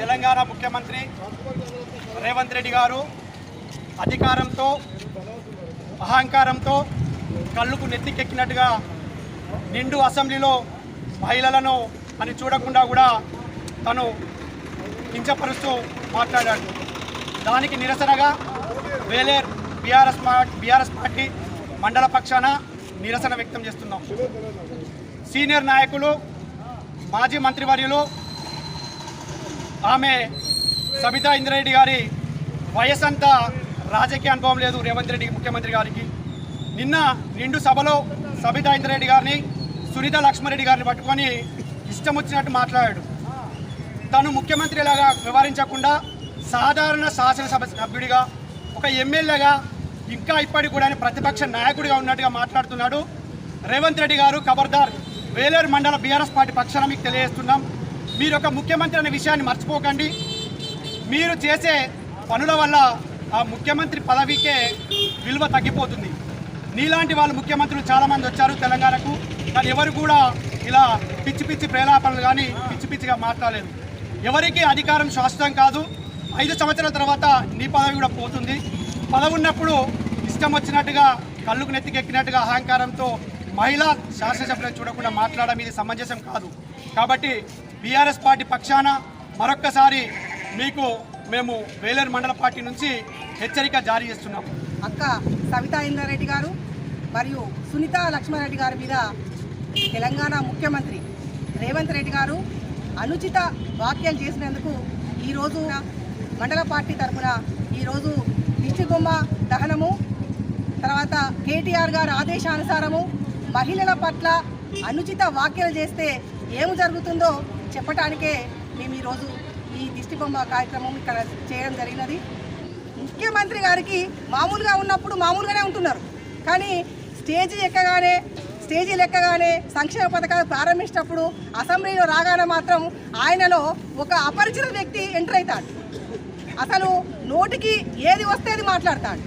తెలంగాణ ముఖ్యమంత్రి రేవంత్ రెడ్డి గారు అధికారంతో అహంకారంతో కళ్ళుకు నెత్తికెక్కినట్టుగా నిండు అసెంబ్లీలో మహిళలను అని చూడకుండా కూడా తను కించపరుస్తూ మాట్లాడాడు. దానికి నిరసనగా వేలేర్ బీఆర్ఎస్ బీఆర్ఎస్ పార్టీ మండల పక్షాన నిరసన వ్యక్తం చేస్తున్నాం. సీనియర్ నాయకులు మాజీ మంత్రివర్యులు ఆమె సబితా ఇంద్రారెడ్డి గారి వయసంతా రాజకీయ అనుభవం లేదు రేవంత్ రెడ్డి ముఖ్యమంత్రి గారికి. నిన్న నిండు సభలో సబితా ఇంద్రారెడ్డి గారిని సునీత లక్ష్మారెడ్డి గారిని పట్టుకొని ఇష్టం వచ్చినట్టు మాట్లాడాడు. తను ముఖ్యమంత్రిలాగా వ్యవహరించకుండా సాధారణ శాసనసభ సభ్యుడిగా ఒక ఎమ్మెల్యేగా ఇంకా ఇప్పటికి కూడా ప్రతిపక్ష నాయకుడిగా ఉన్నట్టుగా మాట్లాడుతున్నాడు. రేవంత్ రెడ్డి గారు ఖబర్దార్ వేలేరు మండల బీఆర్ఎస్ పార్టీ పక్షాన మీకు తెలియజేస్తున్నాం. మీరు ఒక ముఖ్యమంత్రి అనే విషయాన్ని మర్చిపోకండి. మీరు చేసే పనుల వల్ల ఆ ముఖ్యమంత్రి పదవికే విలువ తగ్గిపోతుంది. నీలాంటి వాళ్ళు ముఖ్యమంత్రులు చాలామంది వచ్చారు తెలంగాణకు కానీ ఎవరు కూడా ఇలా పిచ్చి పిచ్చి ప్రేలాపనలు కానీ పిచ్చి పిచ్చిగా మాట్లాడలేదు. ఎవరికి అధికారం శాశ్వతం కాదు. ఐదు సంవత్సరాల తర్వాత నీ పదవి కూడా పోతుంది. పదవి ఉన్నప్పుడు ఇష్టం వచ్చినట్టుగా కళ్ళుకు నెత్తికెక్కినట్టుగా అహంకారంతో మహిళా శాసనసభ్యులను చూడకుండా మాట్లాడడం ఇది సమంజసం కాదు. కాబట్టి బీఆర్ఎస్ పార్టీ పక్షాన మరొక్కసారి మీకు మేము వేలేరు మండల పార్టీ నుంచి హెచ్చరిక జారీ చేస్తున్నాం. అక్క సవితా ఇంద్రారెడ్డి గారు మరియు సునీత లక్ష్మారెడ్డి గారి మీద తెలంగాణ ముఖ్యమంత్రి రేవంత్ రెడ్డి గారు అనుచిత వ్యాఖ్యలు చేసినందుకు ఈరోజు మండల పార్టీ తరఫున ఈరోజు దిష్టిబొమ్మ దహనము తర్వాత కేటీఆర్ గారి ఆదేశానుసారము మహిళల పట్ల అనుచిత వ్యాఖ్యలు చేస్తే ఏమి జరుగుతుందో చెప్పటానికే మేము ఈరోజు ఈ దిష్టిబొమ్మ కార్యక్రమం ఇక్కడ చేయడం జరిగినది. ముఖ్యమంత్రి గారికి మామూలుగా ఉన్నప్పుడు మామూలుగానే ఉంటున్నారు. కానీ స్టేజీ ఎక్కగానే స్టేజీ లెక్కగానే సంక్షేమ పథకాలు ప్రారంభించినప్పుడు అసెంబ్లీలో రాగానే మాత్రం ఆయనలో ఒక అపరిచిత వ్యక్తి ఎంటర్ అవుతాడు. అసలు నోటికి ఏది వస్తే అది మాట్లాడతాడు.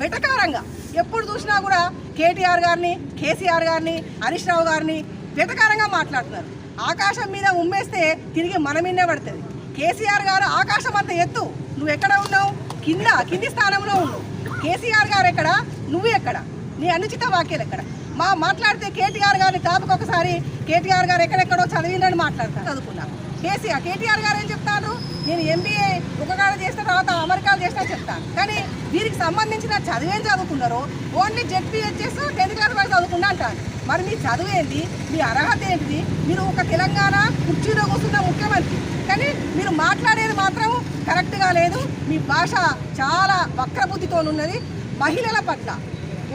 వెటకారంగా ఎప్పుడు చూసినా కూడా కేటీఆర్ గారిని కేసీఆర్ గారిని హరీష్ రావు గారిని వెటకారంగా మాట్లాడుతున్నారు. ఆకాశం మీద ఉమ్మేస్తే తిరిగి మన మీదే పడుతుంది. కేసీఆర్ గారు ఆకాశం అంత ఎత్తు. నువ్వు ఎక్కడ ఉన్నావు? కింద కింది స్థానంలో ఉన్నావు కేసీఆర్ గారు ఎక్కడ? నువ్వు ఎక్కడ? నీ అనుచిత వాక్యాలు ఎక్కడ? మా మాట్లాడితే కేటీఆర్ గారిని కాపుకొకసారి కేటీఆర్ గారు ఎక్కడెక్కడో చదివిందని మాట్లాడతారు. చదువుకున్నా కేసీఆర్ కేటీఆర్ గారు ఏం చెప్తాను నేను ఎంబీఏ ఒకగాడ చేసిన తర్వాత అమెరికాలు చేసినా చెప్తాను కానీ వీరికి సంబంధించిన చదివేం చదువుకున్నారో? ఓన్లీ జెడ్పీహెచ్ఎస్ టెన్త్ క్లాస్ వరకు చదువుకున్నా అంటారు. మరి మీ చదువు ఏంటి మీ అర్హత ఏంటిది? మీరు ఒక తెలంగాణ కుర్చీలో కూర్చున్న ముఖ్యమంత్రి. కానీ మీరు మాట్లాడేది మాత్రం కరెక్ట్గా లేదు. మీ భాష చాలా వక్రబుద్ధితో ఉన్నది మహిళల పట్ల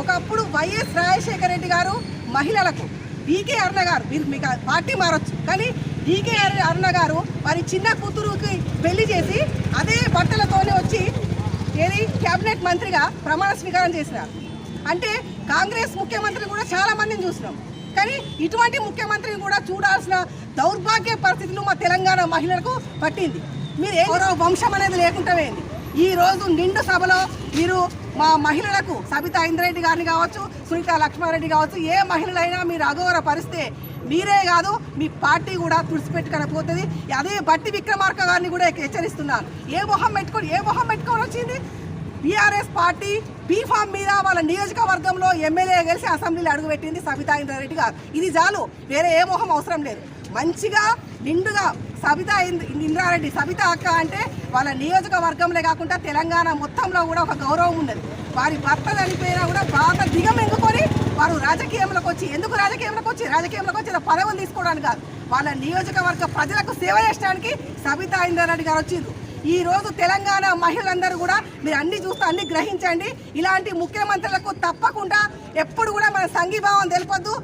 ఒకప్పుడు వైఎస్ రాజశేఖర రెడ్డి గారు మహిళలకు డీకే అరుణ గారు. మీరు మీకు పార్టీ మారొచ్చు. కానీ డీకే అరుణ గారు వారి చిన్న కూతురుకి పెళ్ళి చేసి అదే బట్టలతోనే వచ్చి ఏది? కేబినెట్ మంత్రిగా ప్రమాణ స్వీకారం చేసినారు. అంటే కాంగ్రెస్ ముఖ్యమంత్రిని కూడా చాలా మందిని చూసినాం. కానీ ఇటువంటి ముఖ్యమంత్రిని కూడా చూడాల్సిన దౌర్భాగ్య పరిస్థితులు మా తెలంగాణ మహిళలకు పట్టింది. మీరు ఏ వంశం అనేది లేకుండా ఈ రోజు నిండు సభలో మీరు మా మహిళలకు సబితా ఇంద్రెడ్డి గారిని కావచ్చు సునీత లక్ష్మారెడ్డి కావచ్చు ఏ మహిళలైనా మీరు అగౌరవపరిస్తే మీరే కాదు మీ పార్టీ కూడా తుడిచిపెట్టుకొని అదే బట్టి విక్రమార్క గారిని కూడా హెచ్చరిస్తున్నాను. ఏ మొహం పెట్టుకొని ఏ మొహం పెట్టుకొని వచ్చింది? బీఆర్ఎస్ పార్టీ బీఫామ్ మీద వాళ్ళ నియోజకవర్గంలో ఎమ్మెల్యే కలిసి అసెంబ్లీలో అడుగుపెట్టింది సబితా ఇంద్రారెడ్డి గారు. ఇది చాలు వేరే ఏ మొహం అవసరం లేదు. మంచిగా నిండుగా సబితా ఇంద్- ఇంద్రారెడ్డి సబితా అక్క అంటే వాళ్ళ నియోజకవర్గంలో కాకుండా తెలంగాణ మొత్తంలో కూడా ఒక గౌరవం ఉన్నది. వారి భర్త చనిపోయినా కూడా బాగా ఎందుకొని వారు రాజకీయంలోకి వచ్చి ఎందుకు రాజకీయంలోకి వచ్చి? రాజకీయంలోకి వచ్చి పదవులు తీసుకోవడానికి కాదు. వాళ్ళ నియోజకవర్గ ప్రజలకు సేవ చేయడానికి సబితా ఇంద్రారెడ్డి గారు వచ్చిండ్రు. ఈ రోజు తెలంగాణ మహిళలందరూ కూడా మీరు అన్ని చూస్తూ అన్ని గ్రహించండి. ఇలాంటి ముఖ్యమంత్రులకు తప్పకుండా ఎప్పుడు కూడా మన సంఘీభావం తెలిపొద్దు.